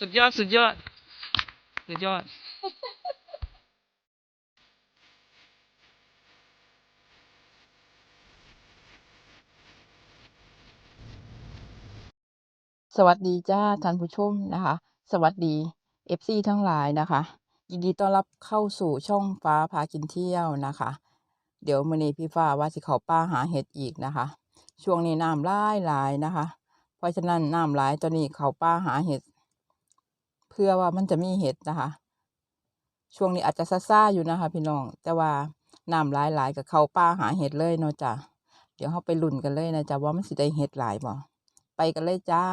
สุดยอด สุดยอด สุดยอด สวัสดีจ้าท่านผู้ชมนะคะ สวัสดี FC ทั้งหลายนะคะ ยินดีต้อนรับเข้าสู่ช่องฟ้าพากินเที่ยวนะคะ เดี๋ยวมื้อนี้พี่ฟ้าว่าสิเขาป้าหาเห็ดอีกนะคะ ช่วงนี้น้ำหลายหลายนะคะ เพราะฉะนั้นน้ำหลายตอนนี้เขาป้าหาเห็ด เพื่อว่ามันจะมีเห็ดนะคะ ช่วงนี้อาจจะซ่าๆอยู่นะคะ พี่น้อง แต่ว่าน้ำหลายหลายกับเขาป้าหาเห็ดเลยเนาะจ้ะเดี๋ยวเราไปลุ่นกันเลยนะจ๊ะว่ามันสิได้เห็ดหลายบ่ไปกันเลยจ้า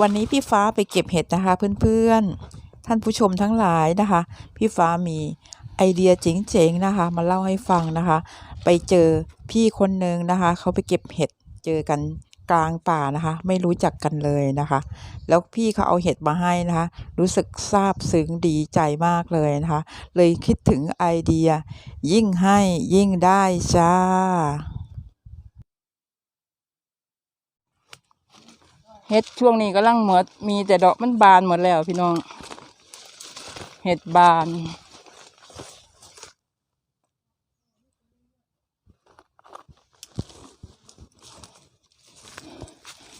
วันนี้พี่ฟ้าไปเก็บเห็ดนะคะเพื่อนๆ ท่านผู้ชมทั้งหลายนะคะ พี่ฟ้ามีไอเดียเจ๋งๆนะคะ มาเล่าให้ฟังนะคะ ไปเจอพี่คนหนึ่งนะคะ เขาไปเก็บเห็ดเจอกันกลางป่านะคะ ไม่รู้จักกันเลยนะคะ แล้วพี่เขาเอาเห็ดมาให้นะคะ รู้สึกซาบซึ้งดีใจมากเลยนะคะ เลยคิดถึงไอเดีย ยิ่งให้ยิ่งได้จ้า เห็ดช่วงนี้กำลังหมดมีแต่ดอกมันบานหมดแล้วพี่น้อง เห็ดบาน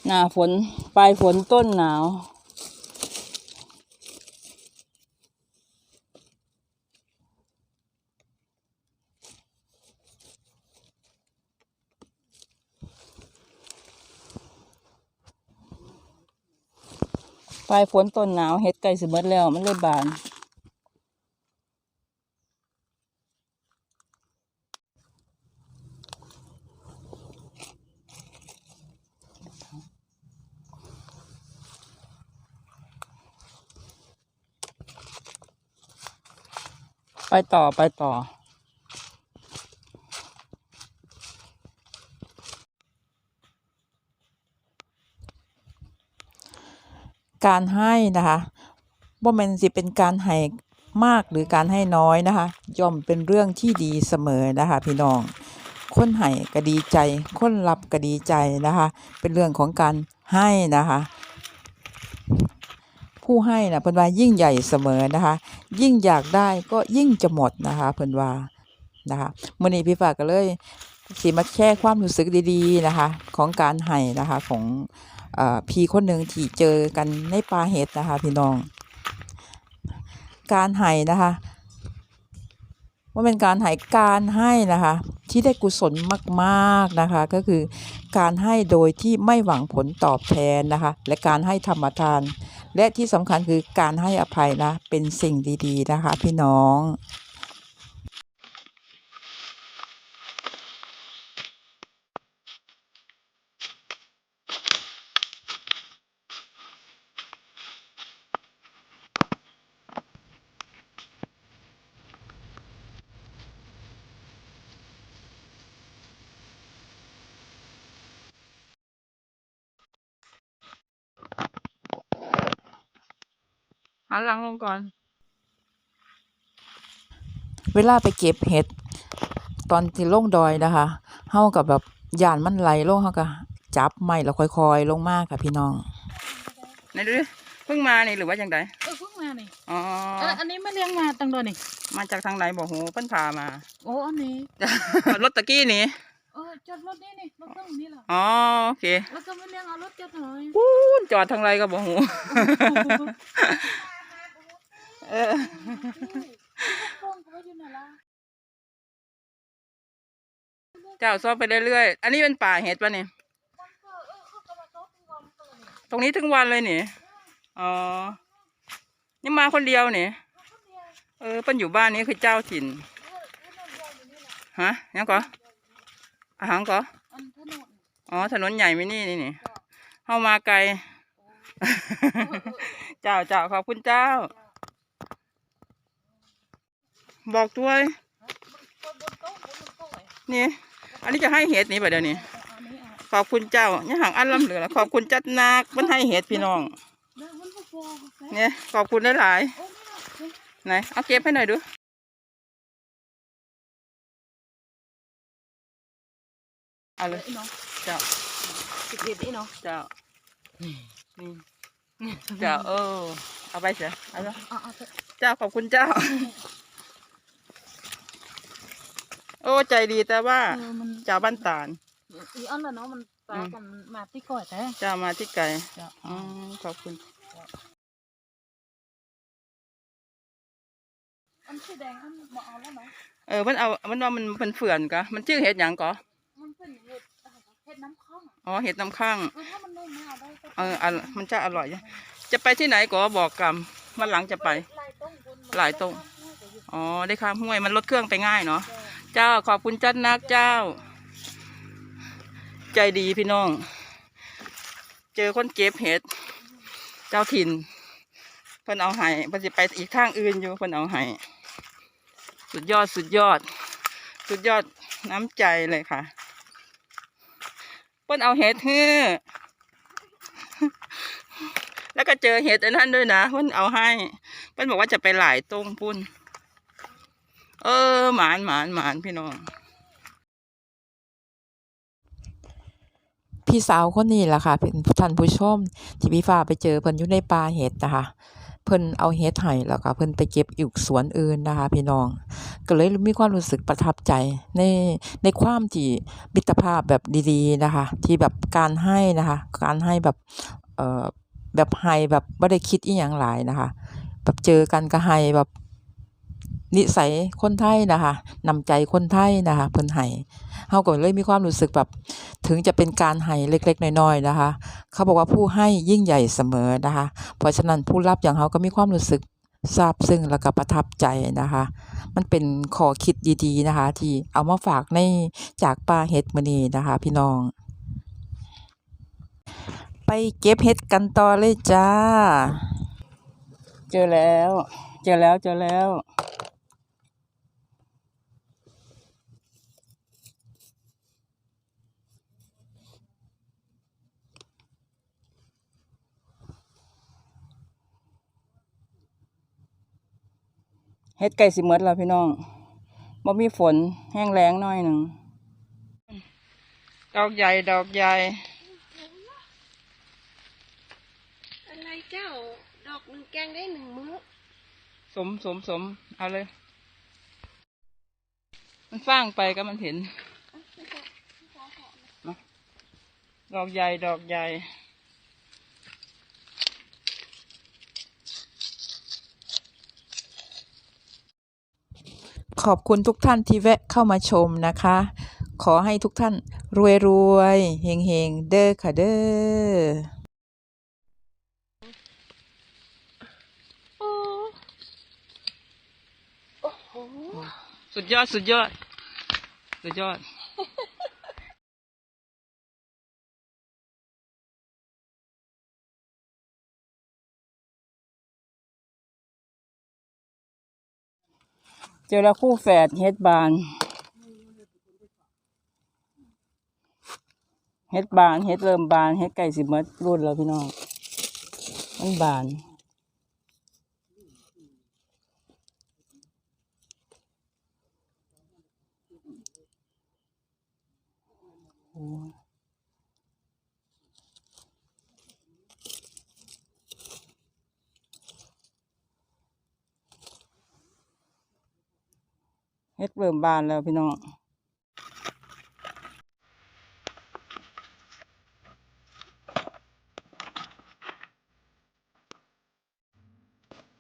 หน้าฝนปลายฝนต้นหนาว ปลายฝนต้นหนาวเห็ดไก่สิเบิดแล้วมันเลยบาน ไปต่อไปต่อ การให้นะคะว่ามันสิเป็นการให้มากหรือการให้น้อยนะคะ ย่อมเป็นเรื่องที่ดีเสมอนะคะ พี่น้อง คนให้ก็ดีใจ คนรับก็ดีใจนะคะ เป็นเรื่องของการให้นะคะ ผู้ให้นะเพิ่นว่ายิ่งใหญ่เสมอนะคะ ยิ่งอยากได้ก็ยิ่งจะหมดนะคะเพิ่นว่านะคะมื้อนี้พี่ฝากก็เลยสิมาแชร์ความรู้สึกดีๆนะคะ ของการให้นะคะของ พี่คนหนึ่งที่เจอกันในป่าเห็ดนะคะ พี่น้อง การให้นะคะว่าเป็นการให้การให้นะคะ ที่ได้กุศลมากๆนะคะ ก็คือการให้โดยที่ไม่หวังผลตอบแทนนะคะ และการให้ธรรมทาน และที่สำคัญคือการให้อภัยนะเป็นสิ่งดี ๆ นะคะ พี่น้อง หันหลังลงก่อน เวลาไปเก็บเห็ด ตอนที่ลงดอยนะคะเฮากับแบบย่านมันไหลลงเฮาก็จับไม้แล้วค่อยๆ ลงมาค่ะพี่น้องไหนดูดิเพิ่งมานี่หรือว่าจังไดเออเพิ่งมานี่อ๋อเอออันนี้มาเลี้ยงมาตังโดนนี่มาจากทางไหนบอกโหเพิ่นพามา โอ้อันนี้รถตะกี้นี่เออจอดรถนี่นี่รถเครื่องนี่เหรออ๋อโอเคแล้วก็มาเลี้ยงเอารถจอดหน่อยปูนจอดทางไรก็บอกโห เออพวงเขาอยู่ไหนล่ะเจ้าซอบไปเรื่อยๆ อันนี้เป็นป่าเห็ดปะนี่มันก็เออเขาก็มาโต๊ะทุกวันก็เลยตรงนี้ทั้งวันเลยนี่อ๋อ ยังมาคนเดียวนี่เขาคนเดียวเออเปิ้นอยู่บ้านนี้คือเจ้าถิ่นเออเออนอนเดียวอยู่นี่แหละฮะยังก็อาหารก็อันถนนอ๋อ ถนนใหญ่ไหม่นี่นี่นี่เข้ามาไกล เจ้าเจ้าขอบคุณเจ้า บอกด้วยบนบนโต๊ะบนโต๊ะไอ้นี่ อันนี้จะให้เห็ดนี่ไปเดี๋ยวนี้อันนี้อะขอบคุณเจ้าเนี่ยหางอันลำเหลือแล้วขอบคุณจัดนักมันให้เห็ดพี่น้องแล้วมันก็พอแฟเนี่ยขอบคุณหลายโอ้นี่นะไหนเอาเก็บให้หน่อยดูเอาเลยไอ้น้องเจ้าสิบเอ็ดไอ้น้องเจ้านี่เจ้าเออเอาไปเสียเอาละเอาเอาเถอะเจ้าขอบคุณเจ้า โอ้ใจดีแต่ว่าเออมันเจ้าบ้านตาล อีอันละเนาะมันปลากันมาที่ก่อยแต่เจ้ามาที่ไกลเจ้าอืมขอบคุณ อันสีแดงอันมาเอาแล้วไหมเออมันเอามันว่ามันเป็นเฟื่อนกะมันชื่อเห็ดหยังกะมันเป็นเห็ดเห็ดน้ำข้างอ๋อเห็ดน้ำข้าง เออถ้ามันนุ่มไม่เอาได้ก็เอออันมันจะอร่อยอยู่จะไปที่ไหนก็บอกกำมันหลังจะไป ลายต้งบนหลายต้ง อ๋อได้ข้ามห้วยมันลดเครื่องไปง่ายเนาะ เจ้าขอบคุณจัดนักเจ้า ใจดีพี่น้อง เจอคนเก็บเห็ด เจ้าถิ่นเพิ่นเอาให้เพิ่นสิไปอีกทางอื่นอยู่เพิ่นเอาให้สุดยอดสุดยอด สุดยอดน้ำใจเลยค่ะเพิ่นเอาเห็ดฮื้อแล้วก็เจอเห็ดอันนั้นด้วยนะเพิ่นเอาให้เพิ่นบอกว่าจะไปหลายตรงพุ่น เออหมานหมานหมานพี่น้อง พี่สาวคนนี้ล่ะค่ะเป็นท่านผู้ชมที่พี่ฟ้าไปเจอเพิ่นอยู่ในป่าเห็ดนะคะเพิ่นเอาเห็ดให้แล้วก็เพิ่นไปเก็บอีกสวนอื่นนะคะพี่น้อง ก็เลยมีความรู้สึกประทับใจในในความที่มิตรภาพแบบดีๆนะคะ ที่แบบการให้นะคะ การให้แบบเอ่อแบบให้แบบไม่ได้คิดอีหยังหลายนะคะ แบบเจอกันก็ให้แบบ นิสัยคนไทยนะคะนำใจคนไทยนะคะเพิ่นให้เฮาก็เลยมีความรู้สึกแบบถึงจะเป็นการให้เล็กๆน้อยๆนะคะ เขาบอกว่าผู้ให้ยิ่งใหญ่เสมอนะคะ เพราะฉะนั้นผู้รับอย่างเฮาก็มีความรู้สึกซาบซึ้งแล้วก็ประทับใจนะคะ มันเป็นข้อคิดดีๆนะคะ ที่เอามาฝากในจากป่าเห็ดมื้อนี้นะคะ พี่น้อง ไปเก็บเห็ดกันต่อเลยจ้า เจอแล้ว เจอแล้วเจอแล้ว เฮ็ดไก่สิหมดแล้วพี่น้องบ่มีฝนแห้งแล้งหน่อยหนึ่ง ดอกใหญ่ดอกใหญ่ อะไรเจ้า ดอกหนึ่งแกงได้หนึ่งมื้อ สมสมสมเอาเลย มันฟ้างไปก็มันเห็น ดอกใหญ่ดอกใหญ่ ขอบคุณทุกท่านที่แวะเข้ามาชมนะคะ ขอให้ทุกท่านรวยๆเฮงเฮงเด้อค่ะเด้อสุดยอด สุดยอด สุดยอด เจอแล้วคู่แฝดเฮ็ดบาน เฮ็ดบานเฮ็ดเริ่มบานเฮ็ดไก่สิหมดรุ่นแล้วพี่น้องมันบานโอ้ เฮ็ดเริ่มบานแล้วพี่น้อง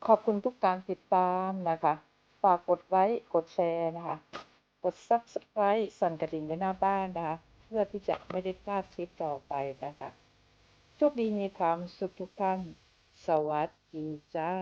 ขอบคุณทุกการติดตามนะคะ ฝากกดไลค์กดแชร์นะคะ กด Subscribe สั่นกระดิ่งไว้หน้าบ้านนะคะ เพื่อที่จะไม่ได้พลาดคลิปต่อไปนะคะโชคดีมีความสุขทุกท่าน สวัสดีจ้า